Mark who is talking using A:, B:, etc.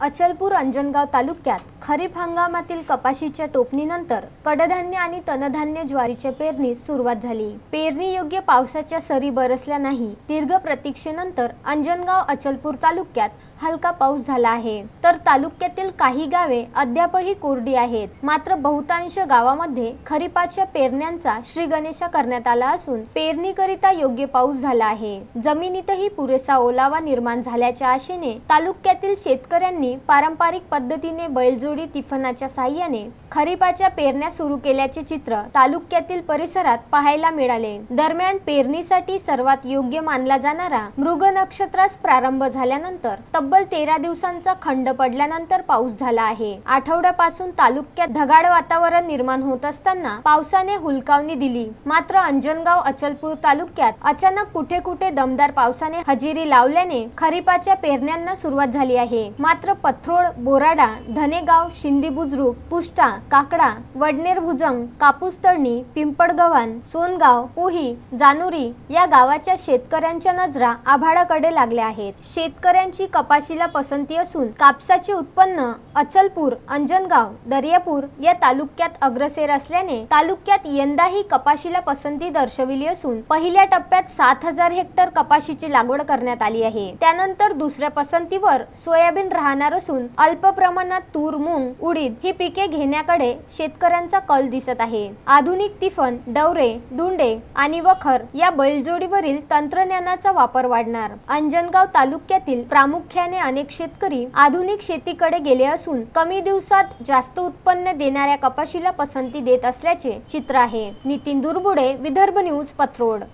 A: अचलपूर अंजनगाव तालुक्यात खरीप हंगामातील कपाशीच्या टोपणीनंतर कडधान्य आणि तणधान्य ज्वारीच्या पेरणीस सुरुवात झाली. पेरणी योग्य पावसाच्या सरी बरसल्या नाही. दीर्घ प्रतीक्षेनंतर अंजनगाव अचलपूर तालुक्यात हलका पाऊस झाला आहे. तर तालुक्यातील काही गावे अद्यापही कोरडी आहेत. मात्र बहुतांश गावामध्ये खरीपाच्या पेरण्यांचा श्री गणेशा करण्यात आला असून पेरणीकरिता योग्य पाऊस झाला आहे. जमिनीतही पुरेसा ओलावा निर्माण झाल्याच्या आशेने तालुक्यातील शेतकऱ्यांनी पारंपरिक पद्धतीने बैलजोडी तिफनाच्या साह्याने खरीपाच्या पेरण्या सुरू केल्याचे चित्र तालुक्यातील परिसरात पाहायला मिळाले. दरम्यान पेरणीसाठी सर्वात योग्य मानला जाणारा मृग नक्षत्रास प्रारंभ झाल्यानंतर तब्बल तेरा दिवसांचा खंड पडल्यानंतर पाऊस झाला आहे. आठवड्यापासून तालुक्यात ढगाळ वातावरण निर्माण होत असताना पावसाने हुलकावणी दिली. मात्र अंजनगाव अचलपूर तालुक्यात अचानक कुठे कुठे दमदार पावसाने हजेरी लावल्याने खरीपाच्या पेरण्यांना सुरुवात झाली आहे. मात्र पथरोड बोराडा धनेगाव शिंदी बुजरुक पुष्टा काकडा वडनेर भुजंग कापूस तळणी पिंपळगव्हाण सोनगाव पोही जानुरी या गावाच्या शेतकऱ्यांच्या नजरा आभाळाकडे लागल्या आहेत. शेतकऱ्यांची कपाशीला पसंती असून कापसाचे उत्पन्न अचलपूर अंजनगाव दर्यापूर या तालुक्यात अग्रसेर असल्याने तालुक्यात यंदाही कपाशीला पसंती दर्शविली असून पहिल्या टप्प्यात सात हजार हेक्टर कपाशीची लागवड करण्यात आली आहे. त्यानंतर दुसऱ्या पसंतीवर सोयाबीन राहणार असून अल्प प्रमाणात तूर मूग उडीद ही पिके घेण्याकडे शेतकऱ्यांचा कल दिसत आहे. आधुनिक तिफन डवरे दुंडे आणि वखर या बैलजोडीवरील तंत्रज्ञानाचा वापर वाढणार. अंजनगाव तालुक्यातील प्रामुख्याने अनेक शेतकरी आधुनिक शेतीकडे गेले असून कमी दिवसात जास्त उत्पन्न देणाऱ्या कपाशीला पसंती देत असल्याचे चित्र आहे. नितीन दुर्बुडे विदर्भ न्यूज पत्रोड.